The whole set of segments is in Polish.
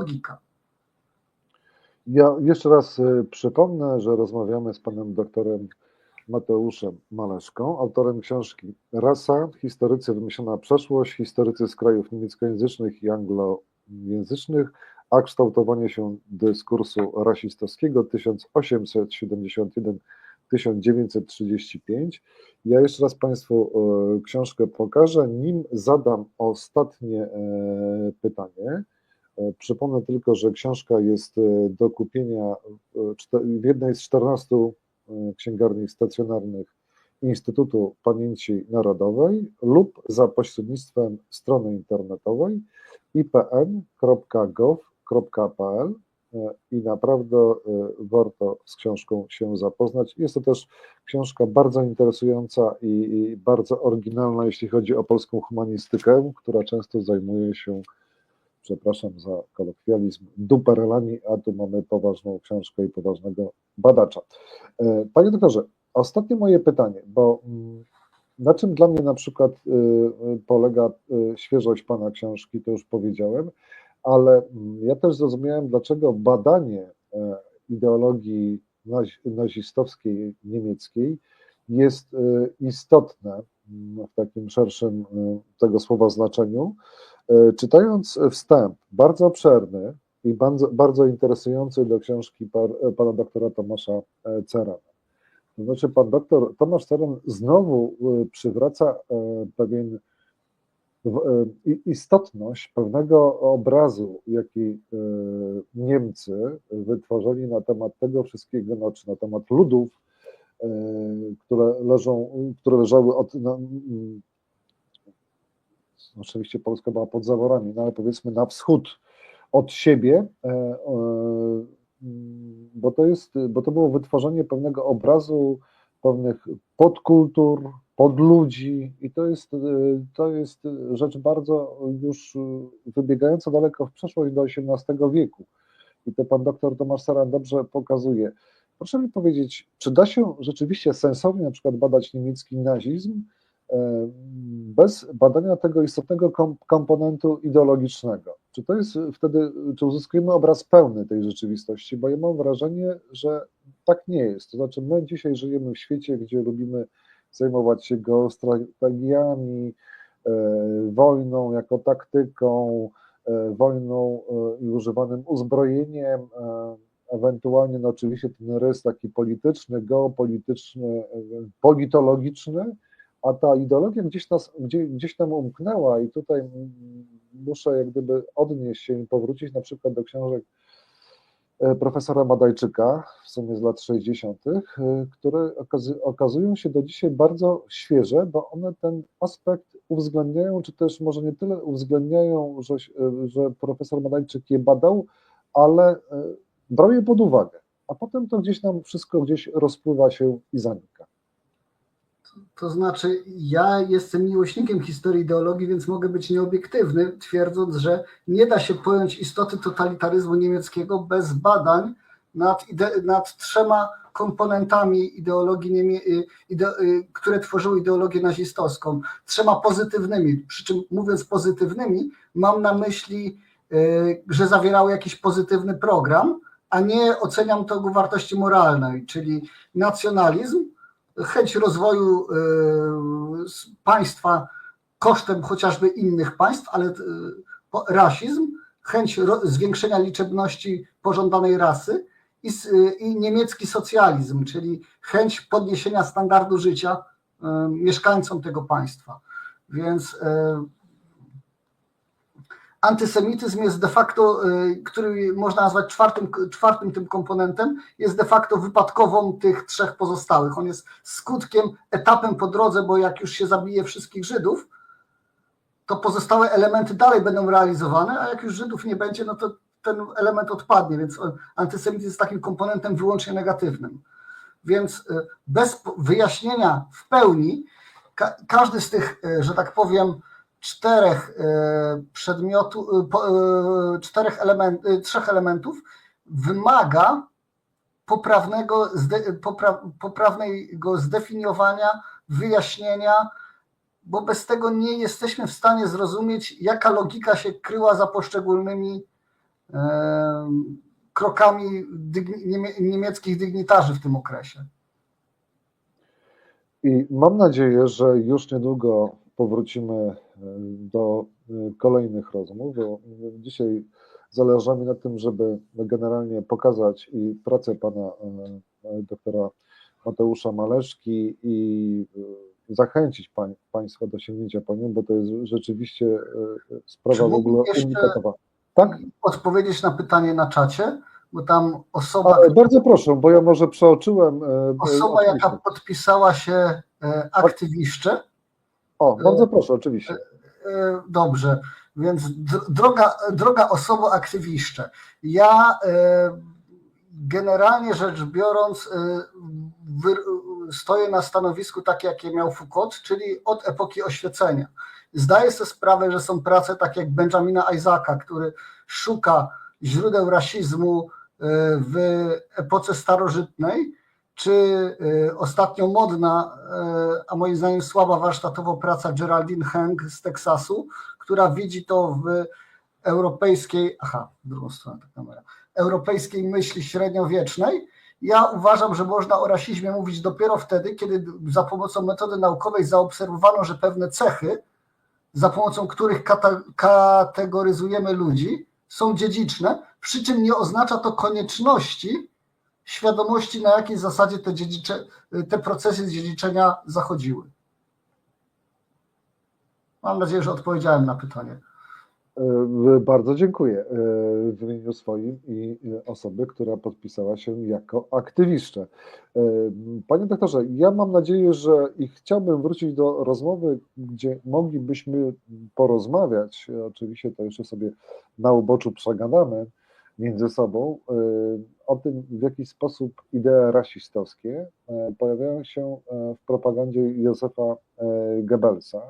logika. Ja jeszcze raz y, przypomnę, że rozmawiamy z panem doktorem Mateuszem Maleszką, autorem książki Rasa, historycy wymyślona przeszłość, historycy z krajów niemieckojęzycznych i anglojęzycznych, a kształtowanie się dyskursu rasistowskiego 1871-1935. Ja jeszcze raz Państwu y, książkę pokażę, nim zadam ostatnie e, pytanie. E, Przypomnę tylko, że książka jest e, do kupienia w w jednej z 14 e, księgarni stacjonarnych Instytutu Pamięci Narodowej lub za pośrednictwem strony internetowej ipn.gov.pl e, i naprawdę e, warto z książką się zapoznać. Jest to też książka bardzo interesująca i bardzo oryginalna, jeśli chodzi o polską humanistykę, która często zajmuje się przepraszam za kolokwializm, duperelami, a tu mamy poważną książkę i poważnego badacza. E, Panie doktorze, ostatnie moje pytanie, bo mm, na czym dla mnie na przykład y, y, polega y, świeżość Pana książki, to już powiedziałem, ale mm, ja też zrozumiałem, dlaczego badanie e, ideologii naz- nazistowskiej niemieckiej jest istotne mm, w takim szerszym tego słowa znaczeniu, Czytając wstęp, bardzo obszerny i bardzo, bardzo interesujący do książki par, pana doktora Tomasza e, Cerana. To znaczy, pan doktor Tomasz Ceran znowu e, przywraca e, pewien e, istotność pewnego obrazu, jaki e, Niemcy wytworzyli na temat tego wszystkiego, znaczy na temat ludów, e, które leżą, które leżały od, oczywiście Polska była pod zaworami, no ale powiedzmy na wschód od siebie, e, e, bo to jest, bo to było wytworzenie pewnego obrazu pewnych podkultur, podludzi i to jest, e, to jest rzecz bardzo już wybiegająca daleko w przeszłość do XVIII wieku. I to pan doktor Tomasz Saran dobrze pokazuje. Proszę mi powiedzieć, czy da się rzeczywiście sensownie na przykład badać niemiecki nazizm, bez badania tego istotnego kom- komponentu ideologicznego. Czy to jest wtedy, czy uzyskujemy obraz pełny tej rzeczywistości? Bo ja mam wrażenie, że tak nie jest. To znaczy, my dzisiaj żyjemy w świecie, gdzie lubimy zajmować się geostrategiami, e, wojną jako taktyką, e, wojną e, i używanym uzbrojeniem, e, ewentualnie, no oczywiście ten rys taki polityczny, geopolityczny, e, politologiczny, a ta ideologia gdzieś, nas, gdzie, gdzieś tam umknęła i tutaj muszę jak gdyby odnieść się i powrócić na przykład do książek e, profesora Madajczyka, w sumie z lat 60., e, które okazują się do dzisiaj bardzo świeże, bo one ten aspekt uwzględniają, czy też może nie tyle uwzględniają, że, e, że profesor Madajczyk je badał, ale brał je pod uwagę, a potem to gdzieś nam wszystko gdzieś rozpływa się i zanika. To znaczy, ja jestem miłośnikiem historii ideologii, więc mogę być nieobiektywny, twierdząc, że nie da się pojąć istoty totalitaryzmu niemieckiego bez badań nad, nad trzema komponentami ideologii, niemie- y, ide- y, które tworzyły ideologię nazistowską. Trzema pozytywnymi. Przy czym mówiąc pozytywnymi, mam na myśli, y, że zawierały jakiś pozytywny program, a nie oceniam tego wartości moralnej, czyli nacjonalizm, chęć rozwoju y, państwa kosztem chociażby innych państw, ale y, rasizm, chęć zwiększenia liczebności pożądanej rasy i, y, i niemiecki socjalizm, czyli chęć podniesienia standardu życia mieszkańcom tego państwa. Więc antysemityzm jest de facto, y, który można nazwać czwartym, czwartym tym komponentem, jest de facto wypadkową tych trzech pozostałych. On jest skutkiem, etapem po drodze, bo jak już się zabije wszystkich Żydów, to pozostałe elementy dalej będą realizowane, a jak już Żydów nie będzie, no to ten element odpadnie, więc antysemityzm jest takim komponentem wyłącznie negatywnym. Więc y, bez wyjaśnienia w pełni, ka- każdy z tych, y, że tak powiem, czterech e, przedmiotu, e, e, czterech element, trzech elementów wymaga poprawnego, popra, poprawnego zdefiniowania, wyjaśnienia, bo bez tego nie jesteśmy w stanie zrozumieć, jaka logika się kryła za poszczególnymi krokami niemieckich dygnitarzy w tym okresie. I mam nadzieję, że już niedługo powrócimy do e, kolejnych rozmów, bo dzisiaj zależy mi na tym, żeby generalnie pokazać i pracę pana e, e, doktora Mateusza Maleszki i zachęcić pań, Państwa do sięgnięcia po nią, bo to jest rzeczywiście sprawa Czy w ogóle unikatowa. Tak? Odpowiedzieć na pytanie na czacie, bo tam osoba, A, bardzo proszę, bo ja może przeoczyłem. osoba jaka podpisała się aktywiszcze, O, bardzo proszę, oczywiście. E, Dobrze, więc dr- droga, droga osobo aktywiszcze, ja e, generalnie rzecz biorąc e, stoję na stanowisku takie, jakie miał Foucault, czyli od epoki oświecenia. Zdaję sobie sprawę, że są prace takie jak Benjamina Isaaca, który szuka źródeł rasizmu e, w epoce starożytnej, czy y, ostatnio modna, y, a moim zdaniem słaba warsztatowo praca Geraldine Heng z Teksasu, która widzi to w europejskiej, aha, drugą stronę ta kamera, europejskiej myśli średniowiecznej. Ja uważam, że można o rasizmie mówić dopiero wtedy, kiedy za pomocą metody naukowej zaobserwowano, że pewne cechy, za pomocą których kata- kategoryzujemy ludzi, są dziedziczne, przy czym nie oznacza to konieczności świadomości, na jakiej zasadzie te, dziedzicze, te procesy dziedziczenia zachodziły. Mam nadzieję, że odpowiedziałem na pytanie. E, Bardzo dziękuję e, w imieniu swoim i osoby, która podpisała się jako aktywiszcze. Panie doktorze, ja mam nadzieję, że i chciałbym wrócić do rozmowy, gdzie moglibyśmy porozmawiać. Oczywiście to jeszcze sobie na uboczu przegadamy między sobą e, o tym, w jaki sposób idee rasistowskie e, pojawiają się e, w propagandzie Józefa Goebbelsa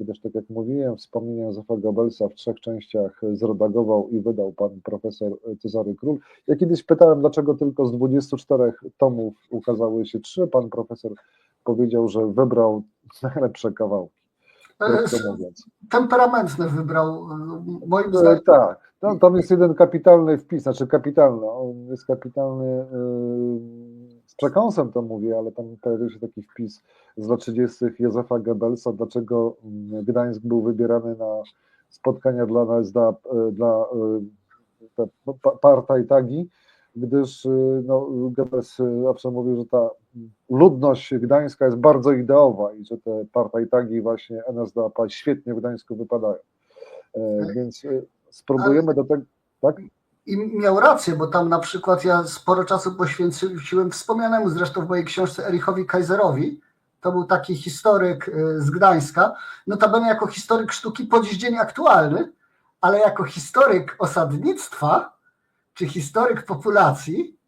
gdyż tak jak mówiłem, wspomnienia Józefa Goebbelsa w trzech częściach zredagował i wydał pan profesor Cezary Król. Ja kiedyś pytałem, dlaczego tylko z 24 tomów ukazały się trzy. Pan profesor powiedział, że wybrał najlepsze kawałki, krótko mówiąc. Temperamentne wybrał, y, moim E, zdaniem. Tak, tam, tam jest jeden kapitalny wpis, znaczy kapitalny, on jest kapitalny z przekąsem to mówię, ale tam pojawił się taki wpis z lat 30. Józefa Goebbelsa, dlaczego mm, Gdańsk był wybierany na spotkania dla yy, dla yy, te pa- partaj tagi, gdyż yy, no, Goebbels yy, zawsze mówił, że ta ludność gdańska jest bardzo ideowa i że te partaj tagi właśnie NSDAP świetnie w Gdańsku wypadają. E, Więc e, spróbujemy do tego. Tak? I miał rację, bo tam na przykład ja sporo czasu poświęciłem wspomnianemu zresztą w mojej książce Erichowi Kaiserowi. To był taki historyk y, z Gdańska. Notabene jako historyk sztuki po dziś dzień aktualny, ale jako historyk osadnictwa czy historyk populacji,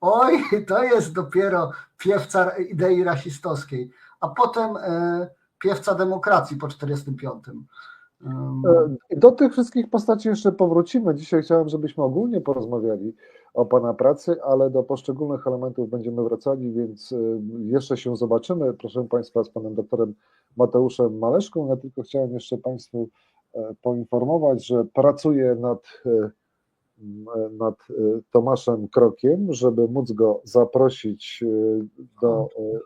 oj, to jest dopiero piewca idei rasistowskiej, a potem y, piewca demokracji po 45. Ym, E, Do tych wszystkich postaci jeszcze powrócimy. Dzisiaj chciałem, żebyśmy ogólnie porozmawiali o Pana pracy, ale do poszczególnych elementów będziemy wracali, więc e, jeszcze się zobaczymy. Proszę Państwa, z Panem doktorem Mateuszem Maleszką. Ja tylko chciałem jeszcze Państwu e, poinformować, że pracuję nad, e, e, nad e, Tomaszem Krokiem, żeby móc go zaprosić e, do e,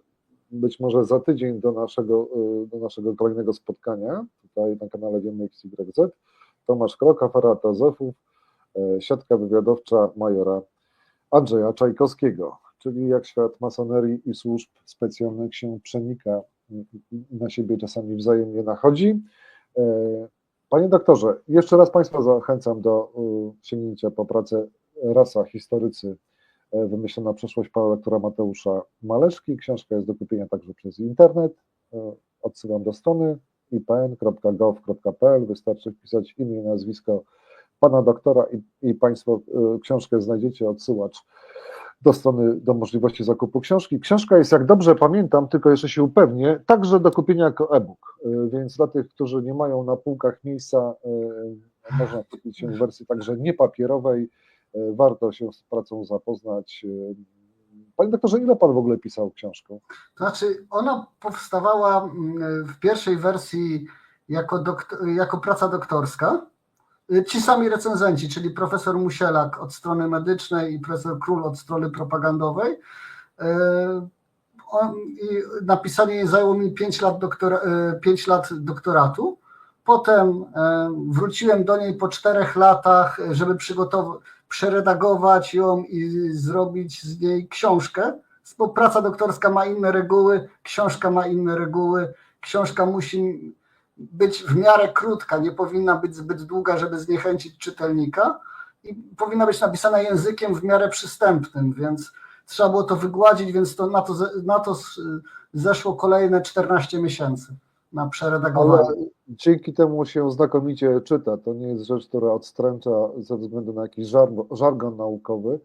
być może za tydzień do naszego, do naszego kolejnego spotkania tutaj na kanale Dziennej XYZ. Tomasz Krok, afera Tazefów, y, siatka wywiadowcza majora Andrzeja Czajkowskiego, czyli jak świat masonerii i służb specjalnych się przenika na siebie czasami wzajemnie nachodzi. Panie doktorze, jeszcze raz Państwa zachęcam do y, sięgnięcia po pracę Rasa Historycy e, wymyślona przeszłość pana doktora Mateusza Maleszki. Książka jest do kupienia także przez internet. E, Odsyłam do strony ipn.gov.pl. Wystarczy wpisać imię i nazwisko pana doktora i, i Państwo e, książkę znajdziecie, odsyłacz do strony, do możliwości zakupu książki. Książka jest, jak dobrze pamiętam, tylko jeszcze się upewnię, także do kupienia jako e-book, E, więc dla tych, którzy nie mają na półkach miejsca, e, można kupić się w wersji także niepapierowej, E, warto się z pracą zapoznać. Panie doktorze, ile pan w ogóle pisał książkę? To znaczy, ona powstawała mm, w pierwszej wersji jako, dokt- jako praca doktorska. Y, Ci sami recenzenci, czyli profesor Musielak od strony medycznej i profesor Król od strony propagandowej. Y, on- I napisanie zajęło mi 5 lat, doktora, 5 lat doktoratu. Potem y, wróciłem do niej po czterech latach, żeby przygotować, przeredagować ją i zrobić z niej książkę. Bo praca doktorska ma inne reguły, książka ma inne reguły. Książka musi być w miarę krótka, nie powinna być zbyt długa, żeby zniechęcić czytelnika i powinna być napisana językiem w miarę przystępnym, więc trzeba było to wygładzić, więc to na to, na to zeszło kolejne 14 miesięcy na przeredagowanie. Ale dzięki temu się znakomicie czyta. To nie jest rzecz, która odstręcza ze względu na jakiś żargon naukowy,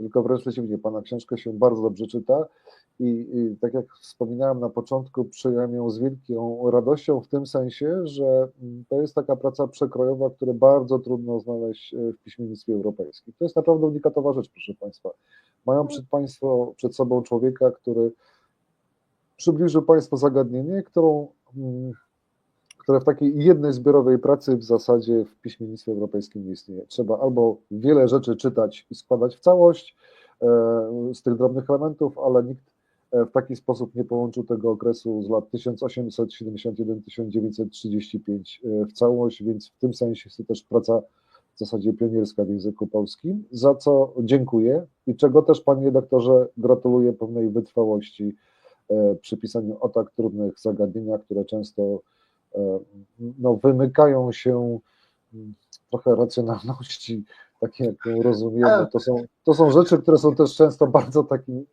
tylko wręcz przeciwnie, Pana książkę się bardzo dobrze czyta i, i tak jak wspominałem na początku, przyjąłem ją z wielką radością w tym sensie, że to jest taka praca przekrojowa, które bardzo trudno znaleźć e, w piśmiennictwie europejskim. To jest naprawdę unikatowa rzecz, proszę Państwa. Mają przed Państwo, przed sobą człowieka, który przybliżył Państwu zagadnienie, którą, mm, w takiej jednej zbiorowej pracy w zasadzie w piśmiennictwie europejskim nie istnieje. Trzeba albo wiele rzeczy czytać i składać w całość e, z tych drobnych elementów, ale nikt e, w taki sposób nie połączył tego okresu z lat 1871-1935 e, w całość, więc w tym sensie jest to też praca w zasadzie pionierska w języku polskim, za co dziękuję i czego też Panie redaktorze gratuluję pewnej wytrwałości przy pisaniu o tak trudnych zagadnieniach, które często no, wymykają się mm, trochę racjonalności, takiej jak ją rozumiemy. To są, to są rzeczy, które są też często bardzo takim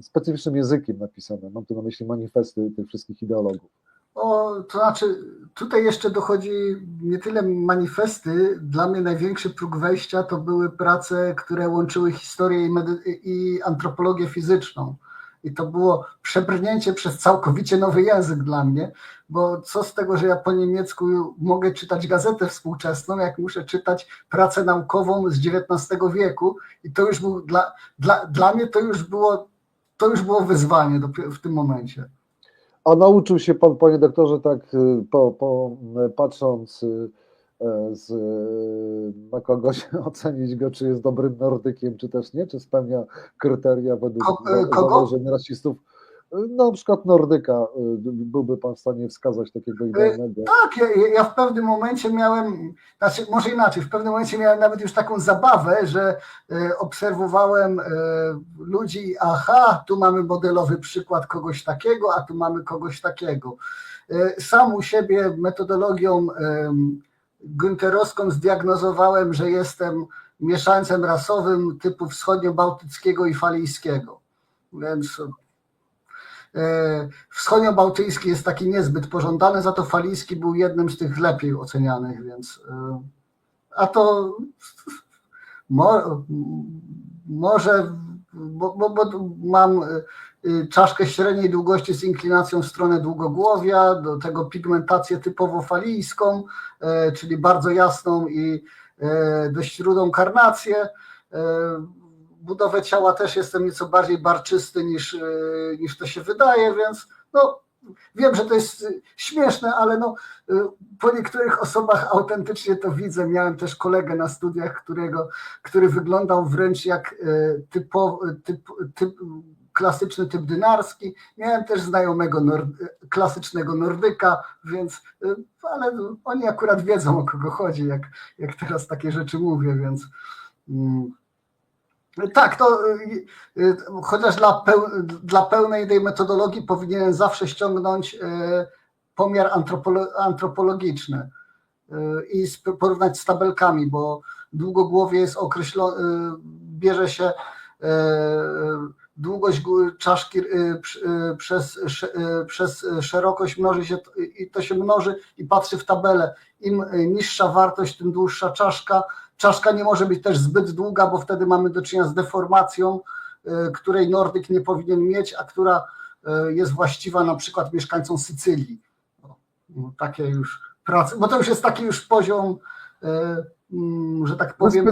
specyficznym językiem napisane. Mam tu na myśli manifesty tych wszystkich ideologów. O, to znaczy, tutaj jeszcze dochodzi nie tyle manifesty. Dla mnie największy próg wejścia to były prace, które łączyły historię i, i antropologię fizyczną. I to było przebrnięcie przez całkowicie nowy język dla mnie, bo co z tego, że ja po niemiecku mogę czytać gazetę współczesną, jak muszę czytać pracę naukową z XIX wieku. I to już był dla, dla, dla mnie to już było, to już było wyzwanie w tym momencie. A nauczył się pan, panie doktorze, tak y, po, po, y, patrząc y, z, y, na kogoś, ocenić go, czy jest dobrym nordykiem, czy też nie, czy spełnia kryteria według kogo? założeń rasistów. Y, Na przykład nordyka, byłby pan w stanie wskazać takiego idealnego. Tak, ja, ja w pewnym momencie miałem, znaczy może inaczej, w pewnym momencie miałem nawet już taką zabawę, że e, obserwowałem e, ludzi, aha, tu mamy modelowy przykład kogoś takiego, a tu mamy kogoś takiego. E, Sam u siebie metodologią günterowską zdiagnozowałem, że jestem mieszańcem rasowym typu wschodnio-bałtyckiego i falijskiego. Więc E, Wschodnio-bałtycki jest taki niezbyt pożądany, za to falijski był jednym z tych lepiej ocenianych, więc. e, A to mo, może, bo, bo, bo mam e, czaszkę średniej długości z inklinacją w stronę długogłowia, do tego pigmentację typowo falijską, e, czyli bardzo jasną i e, dość rudą karnację. E, budowę ciała też jestem nieco bardziej barczysty niż, niż to się wydaje, więc no, wiem, że to jest e, śmieszne, ale no, e, po niektórych osobach autentycznie to widzę. Miałem też kolegę na studiach, którego, który wyglądał wręcz jak typo, typ, typ, klasyczny typ dynarski. Miałem też znajomego klasycznego nordyka, więc e, ale oni akurat wiedzą o kogo chodzi, jak, jak teraz takie rzeczy mówię, więc. Mm, tak, to y, y, chociaż dla, peł, dla pełnej tej metodologii powinienem zawsze ściągnąć y, pomiar antropolo, antropologiczny y, i porównać z tabelkami, bo długogłowie jest określone, bierze się y, długość czaszki y, y, przez, y, przez szerokość mnoży się i to się mnoży i patrzy w tabelę. Im niższa wartość, tym dłuższa czaszka. Czaszka nie może być też zbyt długa, bo wtedy mamy do czynienia z deformacją, której Nordyk nie powinien mieć, a która jest właściwa na przykład mieszkańcom Sycylii. No, no, Takie już prace, bo to już jest taki już poziom, mm, że tak powiem,